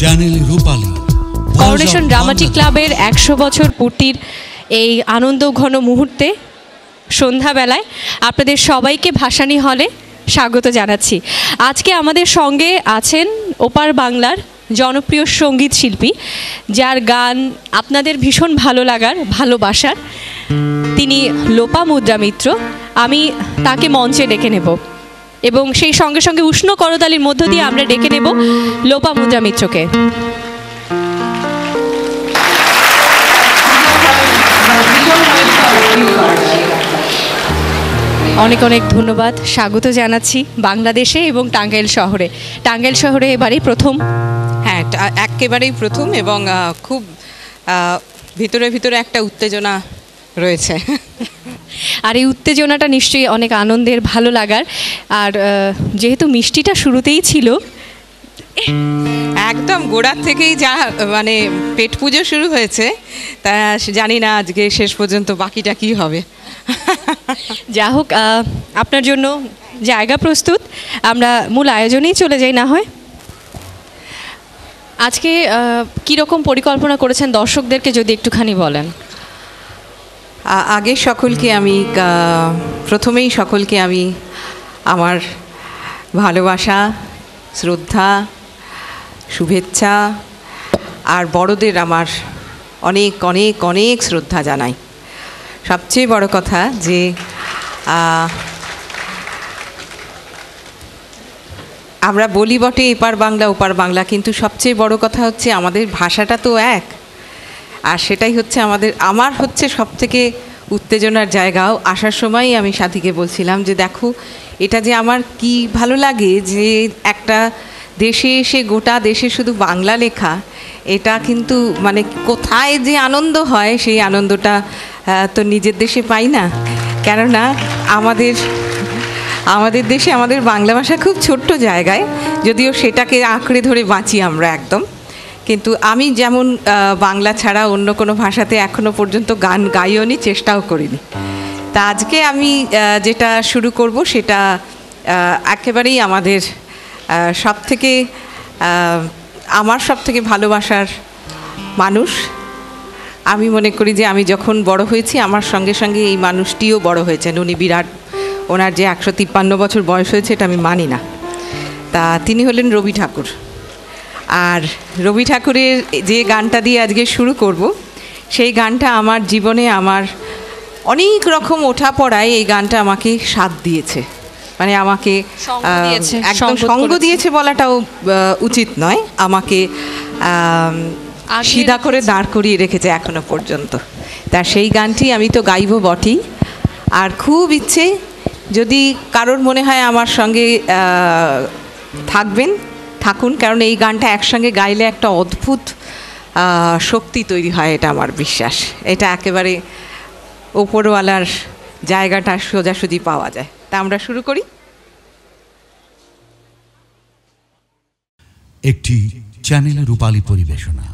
Channel রূপালী coronation dramatic ক্লাবের একশো বছর পূর্তির এই আনন্দ ঘন মুহূর্তে সন্ধ্যাবেলায় আপনাদের সবাইকে ভাসানি হলে স্বাগত জানাচ্ছি। আজকে আমাদের সঙ্গে আছেন ওপার বাংলার জনপ্রিয় সংগীত শিল্পী যার গান আপনাদের ভীষণ ভালো লাগার ভালোবাসার। তিনি লোপা মুদ্রা মিত্র আমি তাকে মঞ্চে ডেকে নেব। এবং সেই সঙ্গে সঙ্গে উষ্ণ করতালির মধ্য দিয়ে আমরা ডেকে নেব লোপা মুদ্রা মিত্রকে। অনেক অনেক ধন্যবাদ। স্বাগত জানাচ্ছি বাংলাদেশে এবং টাঙ্গাইল শহরে। টাঙ্গাইল শহরে এবারেই প্রথম। হ্যাঁ একেবারেই প্রথম এবং খুব ভিতরে ভিতরে একটা উত্তেজনা রয়েছে। আর এই উত্তেজনাটা নিশ্চয়ই অনেক আনন্দের ভালো লাগার। আর যেহেতু মিষ্টিটা শুরুতেই ছিল একদম গোড়ার থেকেই যা মানে পেট পুজো শুরু হয়েছে তা জানি না আজকে শেষ পর্যন্ত বাকিটা কি হবে। যা হোক আপনার জন্য জায়গা প্রস্তুত। আমরা মূল আয়োজনেই চলে যাই না হয়? আজকে কীরকম পরিকল্পনা করেছেন দর্শকদেরকে যদি একটুখানি বলেন? আগে সকলকে আমি প্রথমেই সকলকে আমি আমার ভালোবাসা, শ্রদ্ধা, শুভেচ্ছা আর বড়দের আমার অনেক অনেক অনেক শ্রদ্ধা জানাই। সবচেয়ে বড় কথা যে আমরা বলি বটে এপার বাংলা, ওপার বাংলা, কিন্তু সবচেয়ে বড় কথা হচ্ছে আমাদের ভাষাটা তো এক। আর সেটাই হচ্ছে আমাদের, আমার হচ্ছে সব থেকে উত্তেজনার জায়গাও। আসার সময়ই আমি সাথীকে বলছিলাম যে, দেখো, এটা যে আমার কি ভালো লাগে যে একটা দেশে এসে, গোটা দেশে শুধু বাংলা লেখা, এটা কিন্তু মানে কোথায় যে আনন্দ হয়, সেই আনন্দটা তো নিজের দেশে পাই না। কেননা আমাদের আমাদের দেশে আমাদের বাংলা ভাষা খুব ছোট্ট জায়গায়, যদিও সেটাকে আঁকড়ে ধরে বাঁচি আমরা একদম। কিন্তু আমি যেমন বাংলা ছাড়া অন্য কোনো ভাষাতে এখনও পর্যন্ত গান গাইওনি, চেষ্টাও করিনি। তা আজকে আমি যেটা শুরু করব সেটা একেবারেই আমাদের সব থেকে আমার সব থেকে ভালোবাসার মানুষ। আমি মনে করি যে আমি যখন বড় হয়েছি, আমার সঙ্গে সঙ্গে এই মানুষটিও বড় হয়েছেন। উনি বিরাট, ওনার যে একশো তিপ্পান্ন বছর বয়স হয়েছে, এটা আমি মানি না। তা তিনি হলেন রবি ঠাকুর। আর রবি ঠাকুরের যে গানটা দিয়ে আজকে শুরু করব সেই গানটা আমার জীবনে আমার অনেক রকম ওঠা পড়ায় এই গানটা আমাকে সাথ দিয়েছে। মানে আমাকে সঙ্গ দিয়েছে, একদম সঙ্গ দিয়েছে বলাটাও উচিত নয়। আমাকে আম, সিধা করে দাঁড় করিয়ে রেখেছে এখনও পর্যন্ত। তা সেই গানটি আমি তো গাইব বটেই। আর খুব ইচ্ছে যদি কারোর মনে হয় আমার সঙ্গে থাকবেন থাকুন, কারণ এই গানটা একসঙ্গে গাইলে একটা অদ্ভুত শক্তি তৈরি হয়, এটা আমার বিশ্বাস। এটা একেবারে ওপরওয়ালার জায়গাটা সোজাসুজি পাওয়া যায়। তা আমরা শুরু করি। একটি চ্যানেল রূপালী পরিবেশনা।